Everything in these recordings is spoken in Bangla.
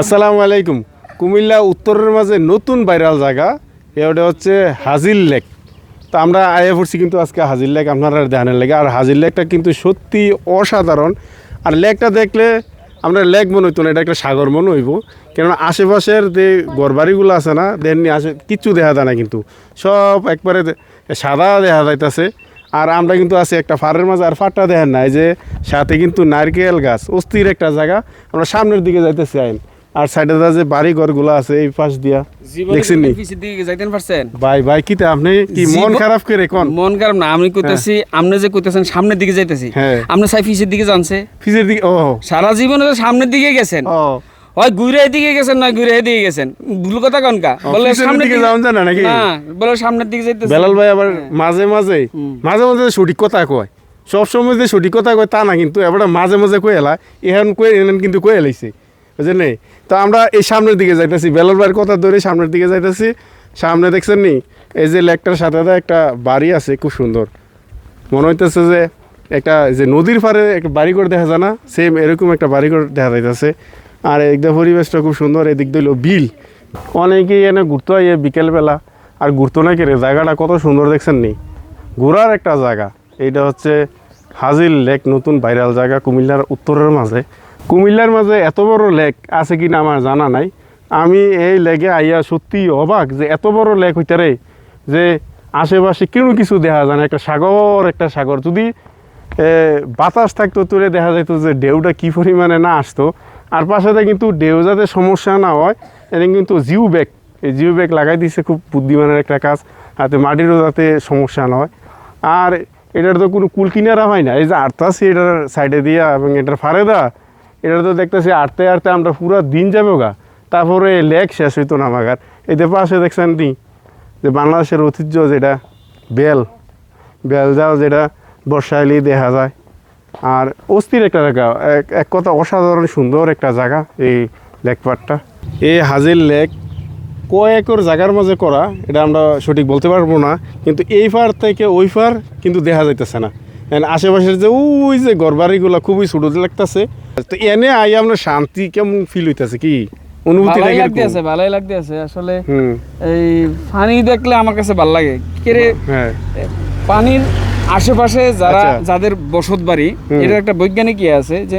আসসালামু আলাইকুম। কুমিল্লা উত্তরের মাঝে নতুন ভাইরাল জায়গা, এটা হচ্ছে হাজির লেক। তো আমরা আয়ে পড়ছি কিন্তু আজকে হাজির লেক, আপনারা ধ্যানের লেগে আর হাজির লেকটা কিন্তু সত্যি অসাধারণ। আর লেকটা দেখলে আমরা লেক মনে হইতো না, এটা একটা সাগর মনে হইব। কেননা আশেপাশের যে ঘরবাড়িগুলো আছে না, দেননি আসে কিচ্ছু দেখা যায় না কিন্তু। সব একবারে সাদা দেখা যাইতেছে। আর আমরা কিন্তু আছি একটা ফারের মাঝে আর ফাটটা দেখেন না এই যে সাথে কিন্তু নারকেল গাছ অস্থির একটা জায়গা। আমরা সামনের দিকে যাইতেছি আইন। আর সাইডে যে বাড়ি ঘরগুলো আছে এই পাশ দিয়া। দেখছেন নি? যাইতেন পারছেন। ভাই ভাই কিতা আপনি কি মন খারাপ করে কোন? মন খারাপ না আমি কইতেছি আপনি যে কইতেছেন সামনের দিকে যাইতেছি। হ্যাঁ। আপনি সাই পিছের দিকে জানছে ফিজের দিকে ও। সারা জীবনে সামনের দিকে গেছেন। ও। হয় ঘুরে এদিকে গেছেন না ঘুরে এদিকে গেছেন? ভুল কথা কনকা বলে সামনের দিকে দিকে যাওন নাকি? না বলে সামনের দিকে যাইতেছে। বেলাল ভাই আবার মাঝে মাঝে মাঝে মাঝে সঠিক কথা কয়। সব সময় যে সঠিক কথা কয় তা না কিন্তু এবার মাঝে মাঝে কয়ে এলা। এখন কয়ে এনেন কিন্তু কয়ে এলাইছে বুঝলেন নি? তো আমরা এই সামনের দিকে যাইতেছি। বেলাল ভাইয়ের কথা ধরে সামনের দিকে যাইতেছি। সামনে দেখছেন নি? এই যে লেকটার সাথে একটা বাড়ি আছে খুব সুন্দর। মনে হইতেছে যে একটা যে নদীর পাড়ে একটা বাড়ি করে দেখা যায় না? সেম এরকম একটা বাড়ি করে দেখা যাইতেছে। আর একদম পরিবেশটা খুব সুন্দর, এদিক দিল বিল। অনেকেই এনে ঘুরতে হয় বিকেলবেলা, আর ঘুরতো না কেড়ে জায়গাটা কত সুন্দর দেখছেন নি? ঘোরার একটা জায়গা। এইটা হচ্ছে হাজির লেক, নতুন ভাইরাল জায়গা কুমিল্লার উত্তরের মাঝে। কুমিল্লার মাঝে এত বড় লেক আছে কি না আমার জানা নাই। আমি এই লেকে আইয়া সত্যি অবাক যে এত বড় লেক হইতে রে, যে আশেপাশে কোনো কিছু দেখা যায় না। একটা সাগর একটা সাগর। যদি বাতাস থাকতো তুলে দেখা যেত যে ঢেউটা কী পরিমাণে না আসতো। আর পাশাতে কিন্তু ঢেউ যাতে সমস্যা না হয়, এটা কিন্তু জিও ব্যাগ। এই জিও ব্যাগ লাগাই দিছে খুব বুদ্ধিমানের একটা কাজ, যাতে মাটিরও যাতে সমস্যা না হয়। আর এটার তো কোনো কুল কিনারা হয় না, এই যে আটতাছি এটার সাইডে দিয়া এবং এটার ফারে দেওয়া এটা তো দেখতেছি আটতে আটতে আমরা পুরো দিন যাব গা। তারপরে লেক শেষ হইতো না আমাগার এতে পাশে দেখছেন নি, যে বাংলাদেশের ঐতিহ্য যেটা, বেল বেল যাও যেটা বর্ষাইলেই দেখা যায়। আর অস্থির একটা জায়গা। এক কথা অসাধারণ সুন্দর একটা জায়গা এই লেক পার্কটা। এই হাজির লেক কয়েকর জায়গার মাঝে করা এটা আমরা সঠিক বলতে পারব না কিন্তু এই পার থেকে ওই পার কিন্তু দেখা যাইতেছে না। আশেপাশের যে ওই যে ঘরবাড়িগুলো খুবই ছোটো লাগতেছে। তো এনে আই আমরা শান্তি কেমন ফিল হইতেছে কি? অনুভূতি ভালোই লাগতে আছে ভালোই লাগতে আছে আসলে এই পানি দেখলে আমার কাছে ভালো লাগে। হ্যাঁ। পানির আশেপাশে যারা আচ্ছা। যাদের বসত বাড়ি এটা একটা বৈজ্ঞানিক ইয়ে আছে যে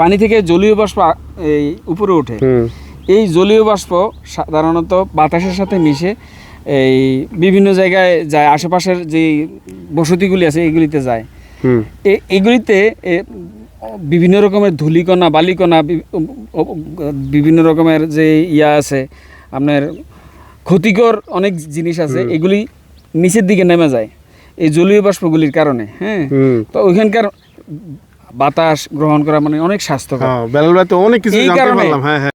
পানি থেকে জলীয় বাষ্প এই উপরে ওঠে। এই জলীয় বাষ্প সাধারণত বাতাসের সাথে মিশে এই বিভিন্ন জায়গায় যায় আশেপাশের যে বসতিগুলি আছে এগুলিতে যায়। এগুলিতে বিভিন্ন রকমের ধুলিকণা বালিকণা বিভিন্ন রকমের যে ইয়া আছে আপনার ক্ষতিকর অনেক জিনিস আছে এগুলি নিচের দিকে নেমে যায়। এই জলীয় বাষ্পগুলির কারণে হ্যাঁ? তো ওইখানকার বাতাস গ্রহণ করা মানে অনেক স্বাস্থ্যকর। হ্যাঁ বেলাল ভাই তো অনেক কিছু জানতে পারলাম হ্যাঁ হ্যাঁ।